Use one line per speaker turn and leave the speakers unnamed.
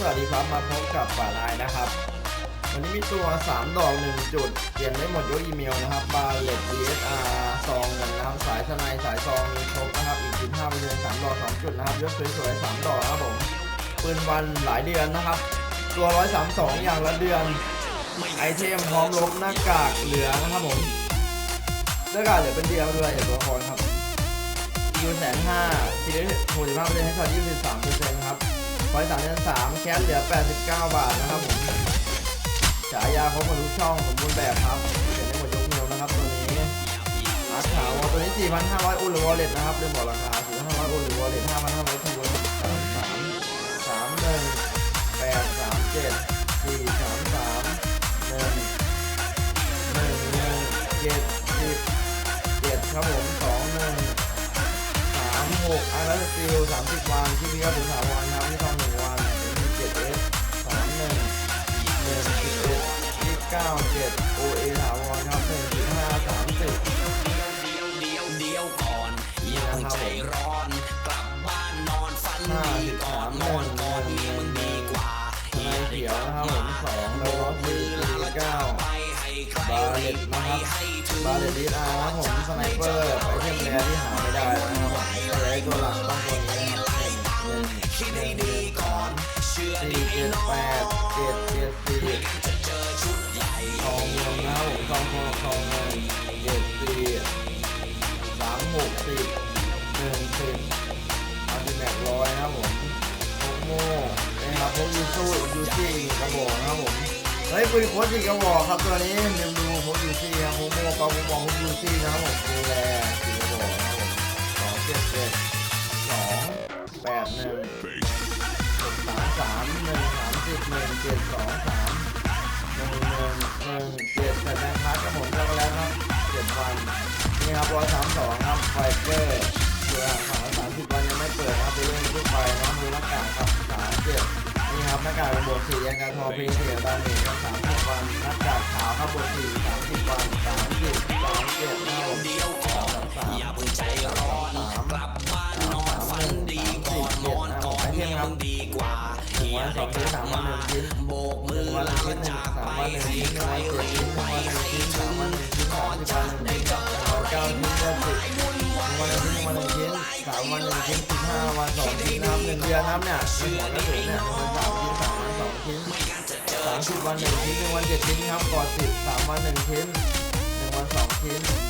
สวัสดีครับมาพบกับฝ่าลายนะครับ วันนี้มีตัว 3 ดอก 1 จุด เปลี่ยนได้หมดยกอีเมลนะครับบาเลต DSR ซองเงินนะครับสายสไนสายซองมีครบนะครับอีก15เปอร์เซ็นต์3ดอก2จุดนะครับยกสวยๆ3ดอกนะครับผมปืนวันหลายเดือนนะครับ ตัว132อย่างละเดือน ไอเทมพร้อมลบหน้ากากเหลือนะครับผมหน้ากากเหลือเป็นเดียวด้วยอย่าตัวคอนครับยูแสนห้าทีเดียวหกสิบห้าเปอร์เซ็นต์ให้ชอตยี่สิบสามเปอร์เซ็นต์ครับ อยสามเดือนสามแคสเหลือแปดสิบเก้าบาทนะครับผมฉายาครบหมดทุช่องสมบูรณ์แบบครับเขียนได้หมดยกนิ้วนะครับตัวนี้อาร์ตขาวตัวนี้สี่พันห้าร้อยอุลหรือวอลเล็ตนะครับเรื่องบอกราคาสี่พันห้าร้อยอุลหรือวอลเล็ตห้าพันห้าร้อยทูสามสามสามหนึ่งแปดสามเจ็ดสี่สามสามหนึ่งหนึ่งหนึ่งเจ็ดสิบเจ็ดครับผมสองหนึ่งสามหกอาร์ตสติลสามสิบวันที่พี่ก็ถึงสามวันครับที่ทอง เก้าเจ็ดโอเอถาวรครับหนึ่งจุดห้าสามสิบ
เดียวเดียวเดียวก่อนอย่าเพิ่งใจร้อน กลับบ้านนอนฝัน
ห้า
ดี
สิบ
ก่อ
สานม
นอ
น
น
ง
ก่อน
ห
เมีย
นึ่
มึ
ง
ดีกว่า
ทนายเขียวนะครับผมสองแล้วก็สี่สี่เก้า
ไปให้ใคร
บาเลตนะครับบาเลตดีอาร์นะครับผมสไนเปอร์ไอเทมแรที่หาไม่ได้นะครับผมเลยตัวหลักต้องตัวนี้นะครับหนึ่งหนึ่งหนึ่งหนึ่งสามสี่เจ็ดแปดเจ็ด นะครับพวกยูซูยูซี่กระบอกนะครับผมเฮ้ยปืนโคตรอีกกระบอกครับตัวนี้เรียมดูพวกยูซี่ครับพวกโม่ปาพวกบอลพวกยูซี่นะครับผมดูแลสี่กระบอกนะครับผมสองเจ็ดเจ็ดสองแปดหนึ่งสามสามหนึ่งสามสิบหนึ่งเจ็ดสองสามหนึ่งหนึ่งหนึ่งเจ็ดแต่แบงค์พัดครับผมช็อกโกแลตครับเจ็ดวันนี่ครับร้อยสามสองครับไฟเบอร์ตัวอ่างขาวสามสิบวันยังไม่เปิดนะครับไปเล่นทั่วไปนะมือละกาครับสามเจ็ด นี่ครับหน้ากากบวกสียังกระทอเพลงเสียดาเมจครับสามสิบวันหน้ากากขาวครับบวกสีสามสิบวันสามสิบสามเจ็ดนะครับผม
เดียว
สาม
อย่าเพิ่งใจร้อนกลับบ้านนอนฝันดีก่อนนอนก่อนเมียมึงดีกว่า
หนึ่งวันสองชิ้นสามวันหนึ่งชิ้น
โบกมือลาจากไปให้ใครรี
บ
ไป
สามวันหนึ่งทิ้งสิบห้าวันสองชิ้นนะครับหนึ่งเดือนนะครับเนี่ยหนึ่งหัวกระสุนเนี่ยเป็นสามทิ้งสามวันสองทิ้งสามสิบวันหนึ่งทิ้งหนึ่งวันเจ็ดทิ้งครับก่อนสิบสามวันหนึ่งทิ้งหนึ่งวันสองทิ้ง